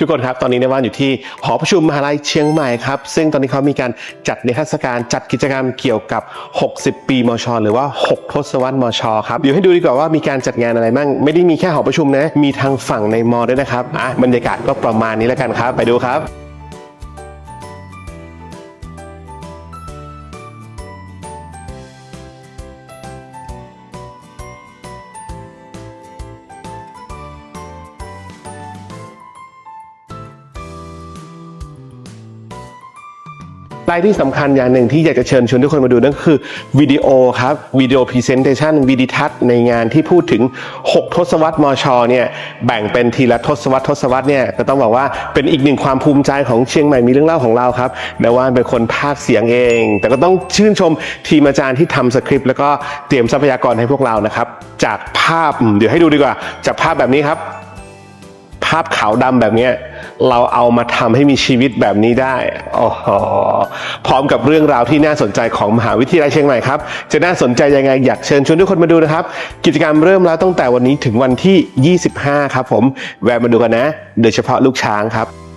ทุกคนครับ ตอนนี้ในว่านอยู่ที่หอประชุมมหาลัยเชียงใหม่ครับ ซึ่งตอนนี้เขามีการจัดนิทรรศการจัดกิจกรรมเกี่ยวกับ 60 ปีมช หรือว่า 6 ทศวรรษมช ครับ เดี๋ยวให้ดูดีกว่าว่ามีการจัดงานอะไรบ้าง ไม่ได้มีแค่หอประชุมนะ มีทางฝั่งในมอด้วยนะครับ อะ บรรยากาศก็ประมาณนี้แล้วกันครับ ไปดูครับ รายที่สำคัญอย่างหนึ่งที่อยากจะเชิญชวนทุกคนมาดูนั่นคือวิดีโอครับวิดีโอพรีเซนเทชันวิดีทัศน์ในงานที่พูดถึง 6 ทศวรรษมชเนี่ยแบ่งเป็นทีละทศวรรษทศวรรษเนี่ยก็ต้องบอกว่าเป็นอีกหนึ่งความภูมิใจของเชียงใหม่มีเรื่องเล่าของเราครับนว่าเป็นคนพากย์เสียงเอง แต่ก็ต้องชื่นชมทีมอาจารย์ที่ทำสคริปต์แล้วก็เตรียมทรัพยากรให้พวกเรานะครับ จากภาพเดี๋ยวให้ดูดีกว่า จากภาพแบบนี้ครับ ภาพขาวดำแบบเนี้ย เราเอามาทำให้มีชีวิตแบบนี้ได้โอ้โหพร้อมกับเรื่องราวที่น่าสนใจของมหาวิทยาลัยเชียงใหม่ครับ จะน่าสนใจยังไงอยากเชิญชวนทุกคนมาดูนะครับ กิจกรรมเริ่มแล้วตั้งแต่วันนี้ถึงวันที่ 25 ครับผม แวะมาดูกันนะ โดยเฉพาะลูกช้างครับ